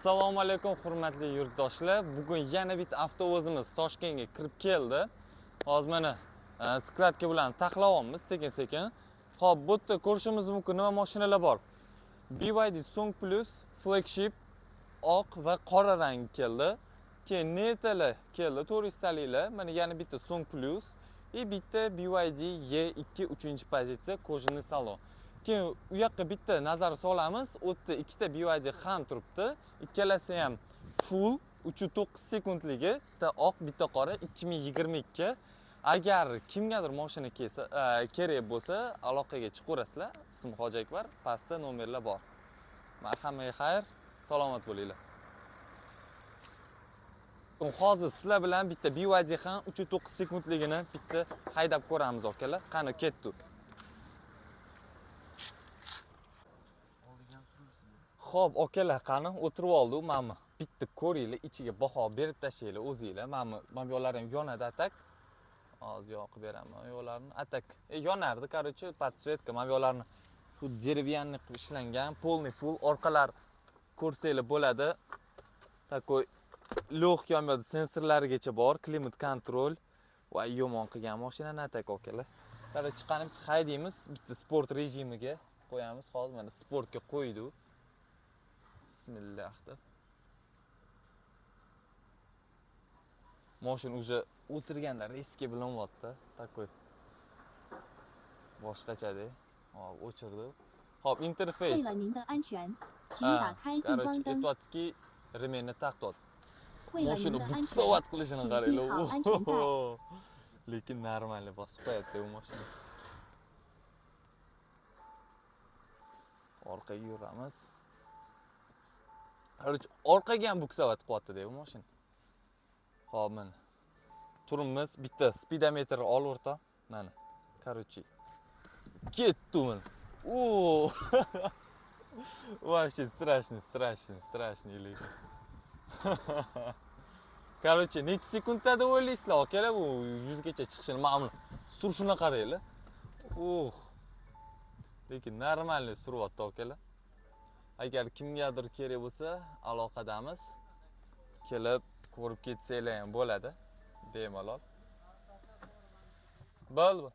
assalomu alaykum hurmatli yurtdoshlar bugun yana bitta avtobusimiz toshkentga kirib keldi hozir mana e, skladka bilan taxlayapmiz sekin sekin ho'p bu yerda ko'rishimiz mumkin nima mashinalar bor BYD Song Plus flagship oq va qora rangi keldi keyin netalar keldi to'rttalilar mana yana bitta Song Plus и bitta BYD E2 uchinchi pozitsiya kожаный salon Keyin u yoqqa bitta nazar solamiz. U yerda ikkita BYD ham turibdi. Ikkalasi ham full uch yuz to'qqiz sekundligi bitta oq bitta qora ikki ming yigirma ikki. Agar kimgadir moshina kelsa e, kerak bo'lsa aloqaga chiqaverasizlar ismim hoji akbar pastda nomerlar bor. Hammaga xayr salomat bo'linglar. Hozir sizlar bilan bitta BYD ham uch yuz to'qqiz sekundligini bitta haydab ko'ramiz akalar qani ketdik ho'p akalar qani o'tirib oldi Mana bitta ko'ringlar, ichiga baho berib tashlanglar o'zinglar. Mana mana bu yoqlar ham yonadi atak. Hozir yoqib beraman bu. Atak e, yonardi, короче, подсветка. Mana bu yoqlarni shu деревянный qilib ishlangan, полный full orqalar ko'rsanglar bo'ladi. Такой легкий omad sensorlarigacha bor, klimat kontrol. Voy, yomon qilgan mashinani atak akalar. Короче, qani bitta haydaymiz, bitta sport rejimiga qo'yamiz. Hozir mana sportga qo'ydi u bismillah deb. Moshina уже o'tirganda reski bilinyapti такой. Boshqachada hop o'chirdi. Hop interfeys короче aytyaptiki ременni taqtyapti moshina butsovat qilishini qaranglar lekin нормально bosib qo'yapti u moshina orqaga yuramiz Короче, orqaga ham buksovat qilyapti-da bu mashina. Xo'p, mana. Turimiz bitta speedometr ol o'rta. Mana. Короче, ketdi mana. O! Вообще страшный, страшный, страшный lekin. Короче, necha sekundda deb o'ylaysizlar akalar bu 100 gacha chiqishini? Mana buni surishini qaranglar. Uh. Lekin normalniy suryapti akalar. Agar kimgadir kerak bo'lsa, aloqadamiz. Kelib ko'rib ketsanglar ham bo'ladi. Bemalol. Bo'ldi.